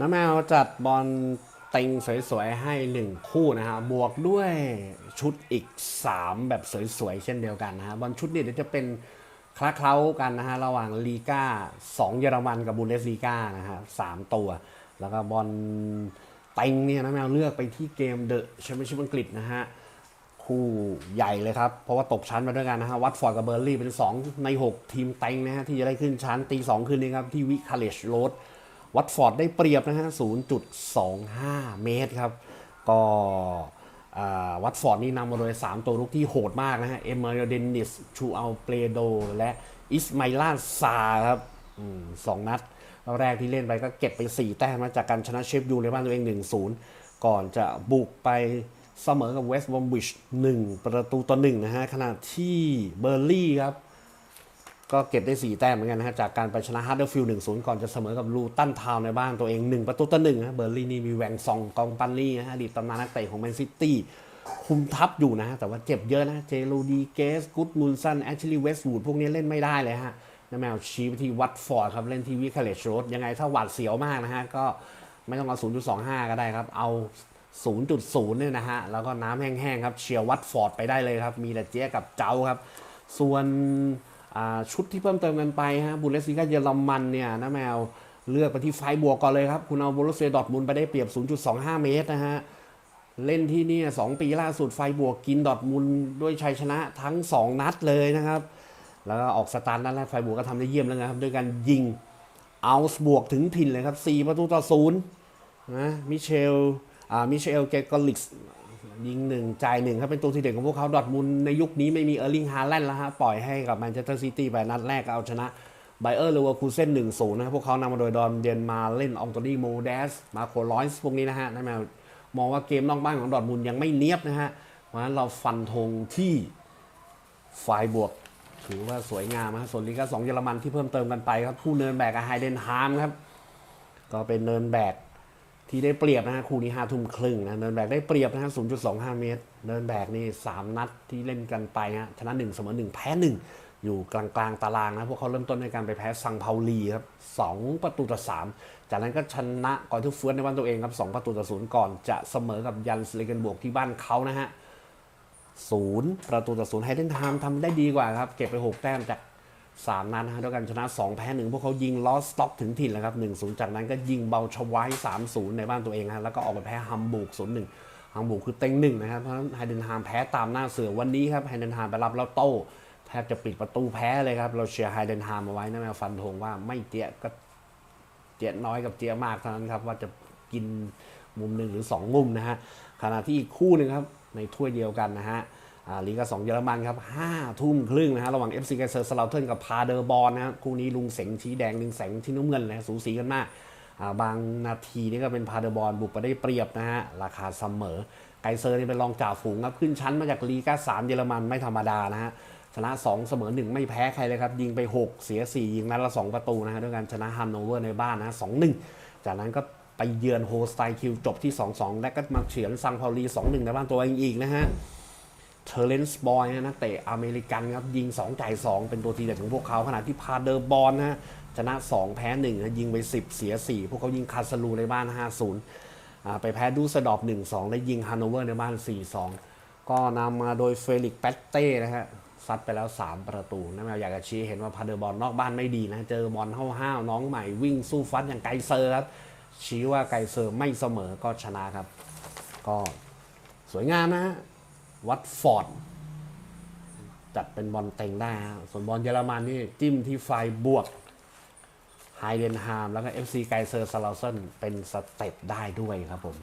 น้าแมวจัดบอลเต็งสวยๆให้ 1 คู่นะฮะบวกด้วยชุดอีก 3 แบบสวยๆ เช่นเดียวกันนะฮะบอลชุดนี้เดี๋ยวจะเป็นคล้าเคล้ากันนะฮะระหว่างลีกา2 เยอรมันกับบูนเดสลีกานะฮะสามตัว แล้วก็บอลเต็งเนี่ยนะแมวเลือกไปที่เกมเดอะแชมเปี้ยนชิพอังกฤษนะฮะคู่ใหญ่เลยครับ เพราะว่าตกชั้นมาด้วยกันนะฮะวัตฟอร์ดกับเบอร์ลี่เป็น 2 ใน 6 ทีมเต็งนะฮะที่จะได้ขึ้นชั้นตี 2 คืนนี้ครับที่วิคาเลชโรด วัตฟอร์ดได้เปรียบนะฮะ 0.25 เมตรครับ ก็วัตฟอร์ดนี่นำมาโดย 3 ตัวลุกที่โหดมากนะฮะ เอเมอร์เดนนิส ชูอัลเปโด และอิสไมล่าซาครับอสองนัดแรกที่เล่นไปก็เก็บไป 4 แต้มมาจากการชนะเชฟยูในบ้านตัวเอง 1-0 ก่อนจะบุกไปเสมอกับเวสต์บอมบิช1ประตูต่อ1นะฮะ ขณะที่เบอร์ลี่ครับ ก็เก็บได้ 4 แต้มเหมือนกันนะฮะจากการไปชนะฮาร์เดอร์ฟิลด์1-0ก่อนจะเสมอกับลูตันทาวน์ในบ้านตัวเอง 1 ประตูต่อ1นะเบอร์ลี่นี่มีแหวงซองกองปันลี่นะฮะอดีตตำนานนักเตะของแมนซิตี้คุมทัพอยู่นะฮะแต่ว่าเจ็บเยอะนะ เจลูดีเกสกุดมุนสันแอชลีย์เวสต์วูดพวกนี้เล่นไม่ได้เลยฮะน้าแมวชี้ไปที่วัตฟอร์ดครับ เล่นที่วิคาเลชโรดยังไงถ้าหวาดเสียวมากนะฮะ ก็ไม่ต้องเอา 0.25 ก็ได้ครับ เอา 0.0 เนี่ยนะฮะ แล้วก็น้ำแห้งๆครับ เชียร์วัตฟอร์ดไปได้เลยครับ มีแต่เจ๊กับเจ้าครับ ส่วน ชุดที่เพิ่มเติมกันไปฮะบุนเลสลิกาเยอรมันเนี่ยน้าแมวเลือกไปที่ไฟบวกก่อนเลยครับ คุณเอาโบรุเซียดอร์ทมุนไปได้เปรียบ 0.25 เมตรนะฮะ เล่นที่นี่สองปีล่าสุดไฟบวกกินดอทมุนด้วยชัยชนะทั้ง 2 นัดเลยนะครับ แล้วก็ออกสตาร์ทนัดแรกไฟบวกก็ทำได้เยี่ยมแล้วนะครับ ด้วยการยิงเอาส์บวกถึงถิ่นเลยครับ 4 ประตูต่อศูนย์นะมิเชลอ่ามิเชลเกกอลิกส์ ยิงหนึ่งจ่ายหนึ่งครับเป็นตัวทีเด็ดของพวกเขาดอทมุนด์ในยุคนี้ไม่มีเออร์ลิงฮาแลนด์แล้วฮะปล่อยให้กับแมนเชสเตอร์ซิตี้ไปนัดแรกก็เอาชนะไบเออร์เลเวอร์คูเซ่นหนึ่งศูนย์นะครับพวกเขานำมาโดยดอนเดนมาเล่นอองโตนี่โมเดสมาโคลอยส์พวกนี้นะฮะนั่นหมายมองว่าเกมนอกบ้านของดอทมุนด์ยังไม่เนียบนะฮะเพราะฉะนั้นเราฟันธงที่ฝ่ายบวกถือว่าสวยงามนะส่วนลีกาสองเยอรมันที่เพิ่มเติมกันไปครับคู่เนินแบกกับไฮเดนฮามครับก็เป็นเนินแบก ที่ได้เปรียบนะฮะคู่นี้ห้าทุ่มครึ่งนะเนินแบกได้เปรียบนะฮะ0.25เมตรเนินแบกนี่3นัดที่เล่นกันไปฮะชนะ1เสมอ1แพ้1อยู่กลางกลางตารางนะพวกเขาเริ่มต้นในการไปแพ้ซังเพาลีครับ2ประตูต่อ3จากนั้นก็ชนะก่อนทุกเฟือนในบ้านตัวเองครับ2ประตูต่อศูนย์ก่อนจะเสมอกับยันสเลเกนบวกที่บ้านเขานะฮะศูนย์ประตูต่อศูนย์ไฮเดนไทม์ทำได้ดีกว่าครับ เก็บไป6แต้มจาก 3 นัดนะฮะด้วยกันชนะ 2 แพ้ 1 พวกเขายิงลอสต็อกถึงถิ่นแล้วครับ 1-0 จากนั้นก็ยิงเบาชวาย3-0 ในบ้านตัวเองฮะแล้วก็ออกไปแพ้ฮัมบูร์ก0-1ฮัมบูร์กคือเต็งหนึ่งนะครับ เพราะฉะนั้นไฮเดนไทม์แพ้ตามหน้าเสือวันนี้ครับไฮเดนไทม์ไปรับแล้วโต้แทบจะปิดประตูแพ้เลยครับ เราเชียร์ไฮเดนไทม์เอาไว้นะแมวฟันธงว่าไม่เจี๊ยก็เจี๊ยน้อยกับเจี๊ยมากเท่านั้นครับว่าจะกินมุมหนึ่งหรือ 2 มุมนะฮะขณะที่อีกคู่หนึ่งครับในถ้วยเดียวกันนะฮะ ลีกาสองเยอรมันครับห้าทุ่มครึ่งนะฮะระหว่าง FC ไกเซอร์สลาเทิร์นกับพาเดอร์บอลนะคู่นี้ลุงเสงชี้แดงลุงแสงชี้น้ำเงินนะสูสีกันมากอ่าบางนาทีนี่ก็เป็นพาเดอร์บอลบุกไปได้เปรียบนะฮะราคาเสมอไกเซอร์นี่เป็นรองจ่าฝูงครับขึ้นชั้นมาจากลีกาสามเยอรมันไม่ธรรมดานะฮะชนะ 2 เสมอ 1 ไม่แพ้ใครเลยครับ ยิงไป 6 เสีย 4 ยิงนัดละ 2 ประตูนะฮะด้วยการชนะฮันโนเวอร์ในบ้านนะ2-1จากนั้นก็ไปเยือนโฮสไตคิวจบที่ 2-2 และก็มาเฉือนซังพาลี 2-1 ในบ้านตัวเองอีกนะฮะ เทเลนส์บอยนะนักเตะอเมริกันครับยิง 2 จ่าย 2 เป็นตัวทีเด็ดของพวกเขาขณะที่พาเดอร์บอลนะฮะชนะ 2 แพ้ 1 นะยิงไป 10 เสีย 4 พวกเขายิงคาสลูในบ้าน 5-0าไปแพ้ดูสดอบ 1-2 และยิงฮันโนเวอร์ในบ้าน 4-2 ก็นำมาโดยเฟลิกแปตเต้นะฮะซัดไปแล้ว 3 ประตูนะแมวอยากจะชี้เห็นว่าพาเดอร์บอลนอกบ้านไม่ดีนะเจอบอลห้าวๆน้องใหม่วิ่งสู้ฟัดอย่างไกเซอร์ครับชี้ว่าไกเซอร์ไม่เสมอก็ชนะครับ ก็สวยงามนะฮะ วัตฟอร์ดจัดเป็นบอลเต็งได้ส่วนบอลเยอรมันนี่จิ้มที่ไฟบวกไฮเดนฮามแล้วก็เอฟซีไกเซอร์ซาลาเซนเป็นสเต็ปได้ด้วยครับผม